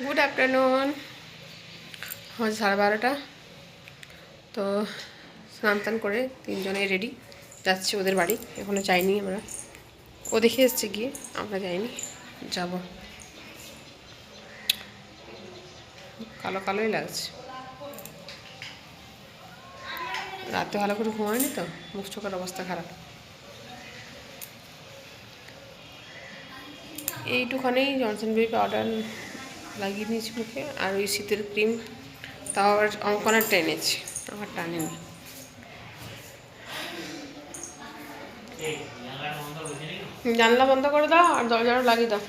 Good afternoon আমার সাড়ে বারোটা। তো স্নান টান করে তিনজনে রেডি যাচ্ছি ওদের বাড়ি। এখনও যাইনি আমরা। ও দেখে এসছে গিয়ে। আমরা যাইনি। যাব। কালো কালোই লাগছে। রাতে ভালো করে ঘুমায়নি তো? মুখ চোখের অবস্থা খারাপ। এইটুখানেই জনসন বেবি পাউডার লাগিয়ে নিয়েছি মুখে। আর ওই শীতের ক্রিম, তাও আবার অঙ্কনার টেনেছি আমার টানেনি জানলা বন্ধ করে দাও আর দরজাটা লাগিয়ে দাও।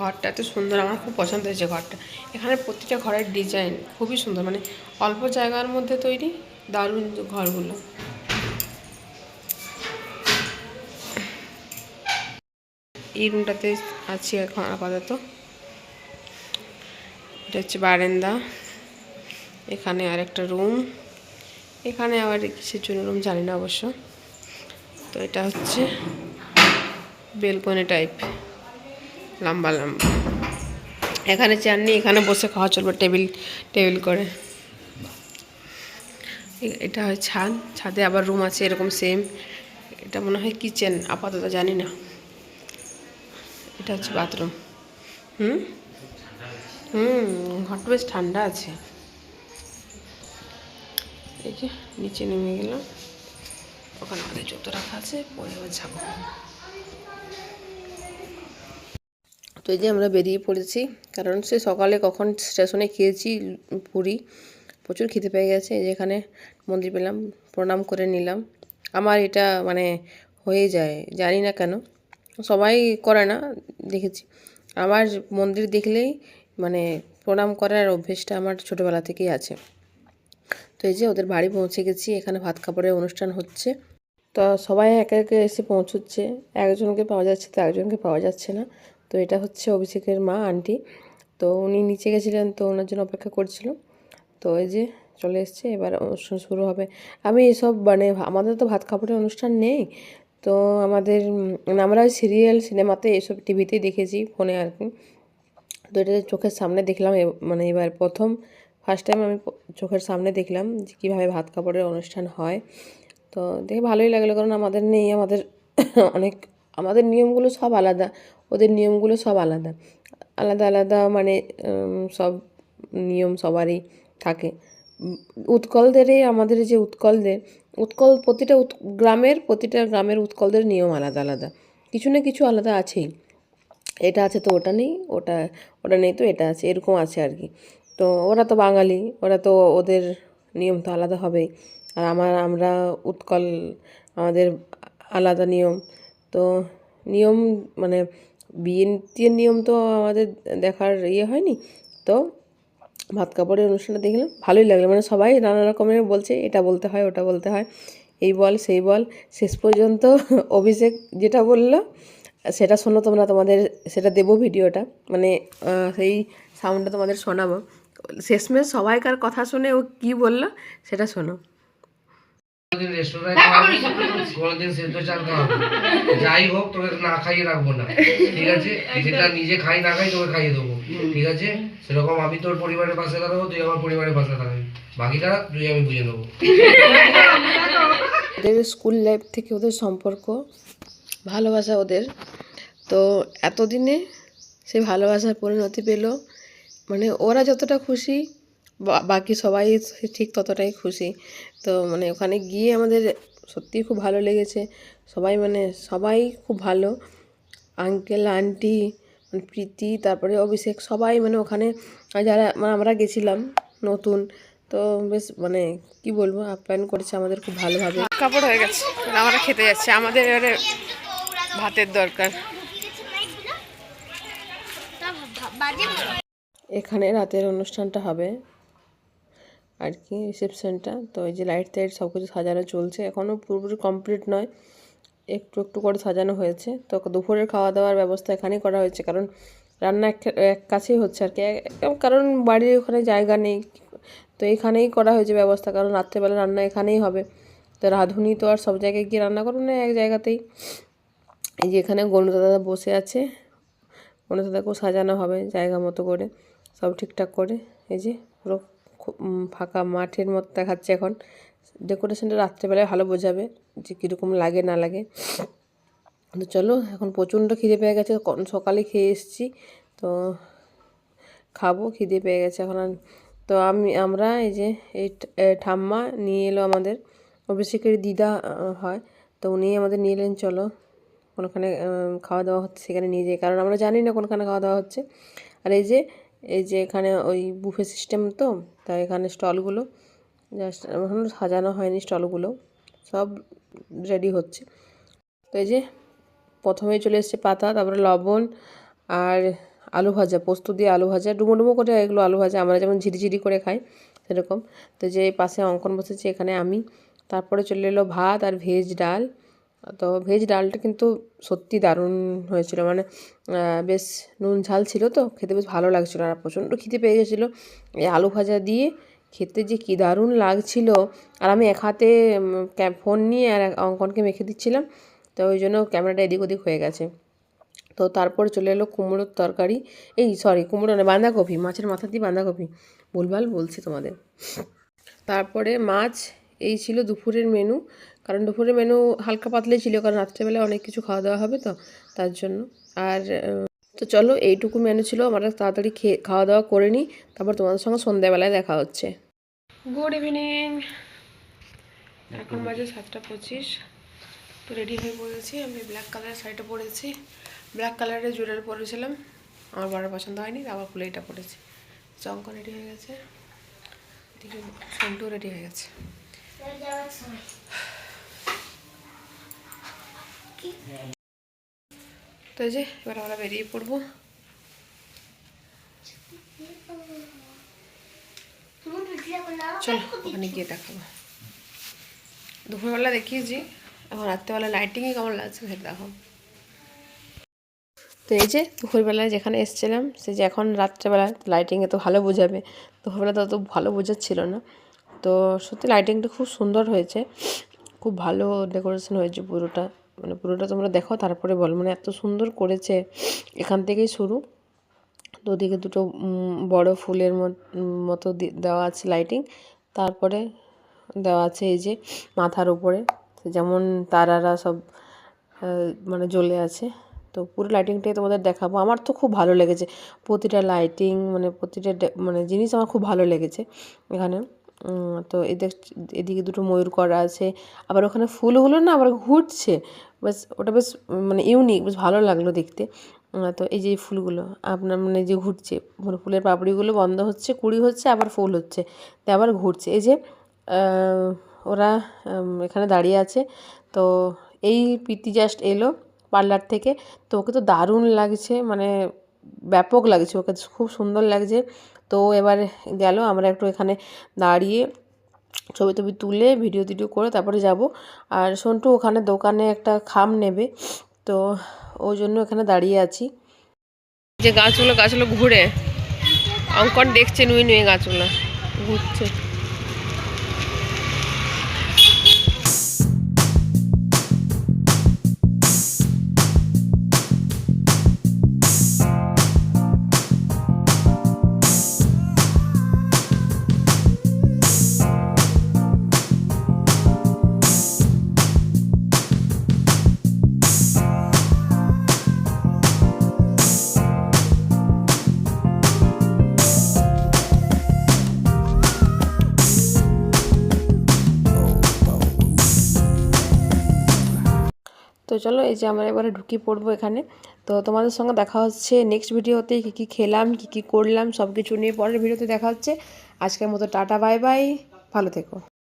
ঘরটা এত সুন্দর, আমার খুব পছন্দ হয়েছে ঘরটা। এখানে প্রতিটা ঘরের ডিজাইন খুবই সুন্দর মানে অল্প জায়গার মধ্যে তৈরি দারুণ ঘরগুলো। এই রুমটাতে আছি এখন আপাতত। এটা হচ্ছে বারেন্দা। এখানে আর একটা রুম। এখানে আবার কিসের জন্য রুম জানি না অবশ্য। তো এটা হচ্ছে বেলকনি টাইপ। লম্বা লম্বা। এখানে চেয়ার নিয়ে এখানে বসে খাওয়া চলবে টেবিল টেবিল করে। এটা হয় ছাদ, ছাদে আবার রুম আছে এরকম সেম। এটা মনে হয় কিচেন, আপাতত জানি না। এটা হচ্ছে বাথরুম। হুম? হুম ঘরটা বেশ ঠান্ডা আছে। এই যে নিচে নেমে গেলাম। ওখানে আমাদের জুতো রাখা আছে, পরে আবার তো এই যে আমরা বেরিয়ে পড়েছি, কারণ সে সকালে কখন স্টেশনে খেয়েছি পুরি, প্রচুর খেতে পেয়ে গেছে। এই যে এখানে মন্দির পেলাম, প্রণাম করে নিলাম। আমার এটা মানে হয়ে যায়, জানি না কেন। সবাই করে না, দেখেছি। আমার মন্দির দেখলেই মানে প্রণাম করার অভ্যেসটা আমার ছোটোবেলা থেকেই আছে। তো এই যে ওদের বাড়ি পৌঁছে গেছি, এখানে ভাত কাপড়ের অনুষ্ঠান হচ্ছে। তো সবাই একে একে এসে পৌঁছচ্ছে। একজনকে পাওয়া যাচ্ছে, তো একজনকে পাওয়া যাচ্ছে না। তো এটা হচ্ছে অভিষেকের মা, আন্টি। তো উনি নিচে গেছিলেন, তো ওনার জন্য অপেক্ষা করছিল তো এই যে চলে এসছে, এবার অনুষ্ঠান শুরু হবে। আমি এসব মানে আমাদের তো ভাত কাপড়ের অনুষ্ঠান নেই। তো আমাদের উম, আমরা সিরিয়াল সিনেমাতে এসব টিভিতেই দেখেছি ফোনে আর কি। তো এটা চোখের সামনে দেখলাম মানে এবার প্রথম ফার্স্ট টাইম আমি চোখের সামনে দেখলাম যে কীভাবে ভাত কাপড়ের অনুষ্ঠান হয়। তো দেখে ভালোই লাগল কারণ আমাদের নেই আমাদের অনেক আমাদের নিয়মগুলো সব আলাদা ওদের নিয়মগুলো সব আলাদা। আলাদা আলাদা মানে সব নিয়ম সবারই থাকে। উৎকলদেরই আমাদের যে উৎকলদের, উৎকল প্রতিটা গ্রামের প্রতিটা গ্রামের উৎকলদের নিয়ম আলাদা আলাদা। কিছু না কিছু আলাদা আছেই। এটা আছে তো, ওটা নেই, ওটা ওটা নেই তো, এটা আছে, এরকম আছে আর কি। তো ওরা তো বাঙালি, ওরা তো ওদের নিয়ম তো আলাদা হবেই। আর আমার, আমরা উৎকল আমাদের আলাদা নিয়ম। তো নিয়ম মানে বিয়ে নিয়ম তো আমাদের দেখার ইয়ে হয়নি। তো ভাত কাপড়ের অনুষ্ঠানটা দেখলাম, ভালোই লাগল। মানে সবাই নানা রকমের বলছে, এটা বলতে হয়, ওটা বলতে হয়। এই বল, সেই বল। শেষ পর্যন্ত অভিষেক যেটা বলল, সেটা শোনো তোমরা, তোমাদের সেটা দেবো ভিডিওটা। মানে সেই সাউন্ডটা তোমাদের শোনাবো। শেষমেশ সবাইকার কথা শুনে ও কী বলল, সেটা শোনো। কোনোদিন কোনোদিন সেদ্ধ চাল খাওয়াবো যাই হোক তোকে না খাইয়ে রাখব না ঠিক আছে? যেটা নিজে খাই না খাই তোকে খাইয়ে দেবো ঠিক আছে? সেরকম আমি তোর পরিবারের পাশে দাঁড়াবো তুই আমার পরিবারের পাশে দাঁড়াবি। বাকিটা তুই আমি বুঝে নেব। ওদের স্কুল লাইফ থেকে ওদের সম্পর্ক ভালোবাসা ওদের। তো এতদিনে সে ভালোবাসার পরিণতি পেল। মানে ওরা যতটা খুশি বাকি সবাই ঠিক ততটাই খুশি। তো মানে ওখানে গিয়ে আমাদের সত্যিই খুব ভালো লেগেছে। সবাই মানে সবাই খুব ভালো। আঙ্কেল আন্টি মানে প্রীতি তারপরে অভিষেক সবাই মানে ওখানে যারা মানে আমরা গেছিলাম নতুন তো বেশ মানে কি বলব আপ্যায়ন করেছে আমাদের খুব ভালোভাবে। কাপড় হয়ে গেছে আমরা খেতে যাচ্ছি। আমাদের এবারে ভাতের দরকার। এখানে রাতের অনুষ্ঠানটা হবে। আর কি রিসেপশনটা তো এই যে লাইট টাইট সব কিছু সাজানো চলছে। এখনও পুরোপুরি কমপ্লিট নয়। একটু একটু করে সাজানো হয়েছে। তো দুপুরের খাওয়া দাওয়ার ব্যবস্থা এখানেই করা হয়েছে। কারণ রান্না এক এক কাছেই হচ্ছে আর কি। কারণ বাড়ির ওখানে জায়গা নেই। তো এখানেই করা হয়েছে ব্যবস্থা। কারণ রাত্রেবেলা রান্না এখানেই হবে। তো রাঁধুনি তো আর সব জায়গায় গিয়ে রান্না করবে না এক জায়গাতেই। এই যে এখানে দাদা বসে আছে। দাদাকেও সাজানো হবে জায়গা মতো করে। সব ঠিকঠাক করে। এই যে পুরো ফাঁকা মাঠের মতো দেখাচ্ছে এখন। ডেকোরেশনটা রাত্রেবেলায় ভালো বোঝাবে যে কীরকম লাগে, না লাগে। তো চলো, এখন প্রচণ্ড খিদে পেয়ে গেছে। সকালে খেয়ে এসেছি। তো খাব, খিদে পেয়ে গেছে এখন আর। তো আমি, আমরা এই যে এই ঠাম্মা নিয়ে এলো আমাদের। অভিষেকের দিদা হয়। তো উনি আমাদের নিয়ে এলেন, চলো। কোনখানে খাওয়া দাওয়া হচ্ছে সেখানে নিয়ে যাই। কারণ আমরা জানি না কোনখানে খাওয়া দাওয়া হচ্ছে। আর এই যে এই যে এখানে ওই বুফে সিস্টেম তো তাই এখানে স্টলগুলো জাস্ট এখনও সাজানো হয়নি স্টলগুলো সব রেডি হচ্ছে। তো এই যে প্রথমেই চলে এসেছে পাতা, তারপরে লবণ আর আলু ভাজা, পোস্ত দিয়ে আলু ভাজা, ডুমো ডুমো করে এগুলো আলু ভাজা, আমরা যেমন ঝিরিঝিরি করে খাই সেরকম। তো যে পাশে অঙ্কন বসেছে এখানে আমি, তারপরে চলে এলো ভাত আর ভেজ ডাল। তো ভেজ ডালটা কিন্তু সত্যি দারুণ হয়েছিল। মানে বেশ নুন ঝাল ছিল তো, খেতে বেশ ভালো লাগছিল আর প্রচণ্ড খিদে পেয়ে গেছিল। এই আলু ভাজা দিয়ে খেতে যে কী দারুণ লাগছিল। আর আমি এক হাতে ফোন নিয়ে আর অঙ্কনকে মেখে দিচ্ছিলাম, তো ওই জন্য ক্যামেরাটা এদিক ওদিক হয়ে গেছে। তো তারপর চলে এলো কুমড়োর তরকারি। এই সরি কুমড়ো না বাঁধাকপি, মাছের মাথা দিয়ে বাঁধাকপি। ভুলভাল বলছি তোমাদের। তারপরে মাছ, এই ছিল দুপুরের মেনু কারণ দুপুরে মেনু হালকা পাতলাই ছিল, কারণ রাত্রেবেলা অনেক কিছু খাওয়া দাওয়া হবে তো, তার জন্য। আর তো চলো, এইটুকু মেনু ছিল, আমরা তাড়াতাড়ি খেয়ে, খাওয়া দাওয়া করে নিই, তারপর তোমাদের সঙ্গে সন্ধ্যাবেলায় দেখা হচ্ছে। গুড ইভিনিং এখন বাজে সাতটা পঁচিশ। তো রেডি হয়ে পড়েছি আমি ব্ল্যাক কালারের শাড়িটা পরেছি। ব্ল্যাক কালারের জুয়েলারি পরেছিলাম, আমার বড় পছন্দ হয়নি আবার খুলে এটা পরেছি। চঙ্ক রেডি হয়ে গেছে। এদিকে সন্টু রেডি হয়ে গেছে। তো এই যে এবার আমরা বেরিয়ে পড়ব চলো ওখানে গিয়ে দেখাবো দুপুরবেলা দেখিয়েছি এখন রাত্রেবেলা লাইটিংই কেমন লাগছে সেটা দেখো তো এই যে দুপুরবেলায় যেখানে এসেছিলাম সে যে এখন রাত্রেবেলা লাইটিংয়ে তো ভালো বোঝাবে দুপুরবেলা তো অত ভালো বোঝাচ্ছিল না তো সত্যি লাইটিংটা খুব সুন্দর হয়েছে খুব ভালো ডেকোরেশন হয়েছে পুরোটা মানে পুরোটা তোমরা দেখো, তারপরে বল। মানে এত সুন্দর করেছে এখান থেকেই শুরু। তো ওদিকে দুটো বড় ফুলের মতো দেওয়া আছে লাইটিং তারপরে দেওয়া আছে এই যে মাথার উপরে। যেমন তারারা সব মানে জ্বলে আছে। তো পুরো লাইটিংটাই তোমাদের দেখাবো। আমার তো খুব ভালো লেগেছে। প্রতিটা লাইটিং মানে প্রতিটা মানে জিনিস আমার খুব ভালো লেগেছে এখানে। তো এদের এদিকে দুটো ময়ূর করা আছে। আবার ওখানে ফুলগুলো না, আবার ঘুরছে। বেশ ওটা বেশ মানে ইউনিক বেশ ভালো লাগল দেখতে। তো এই যে ফুলগুলো, আপনার মানে যে ঘুরছে মানে ফুলের পাপড়িগুলো বন্ধ হচ্ছে, কুড়ি হচ্ছে, আবার ফুল হচ্ছে, তো আবার ঘুরছে। এই যে ওরা এখানে দাঁড়িয়ে আছে, তো এই প্রীতি জাস্ট এলো পার্লার থেকে। তো ওকে তো দারুণ লাগছে মানে ব্যাপক লাগছে, ওকে খুব সুন্দর লাগছে। তো এবার গেল, আমরা একটু এখানে দাঁড়িয়ে ছবি টবি তুলে ভিডিও টিডিও করে তারপরে যাব। আর সন্টু ওখানে দোকানে একটা খাম নেবে, তো ওই জন্য এখানে দাঁড়িয়ে আছি। যে গাছগুলো গাছগুলো ঘুরে, অঙ্কন দেখছে নুই নুয়ে গাছগুলো, ঘুরছে। চলো এই যে আমরা এবারে ঢুকি পড়ব এখানে। তো তোমাদের সঙ্গে দেখা হচ্ছে নেক্সট ভিডিওতে কী কী খেলাম, কী কী করলাম সব কিছু নিয়ে পরের ভিডিওতে দেখা হচ্ছে। আজকের মতো টাটা বাই বাই ভালো থেকো।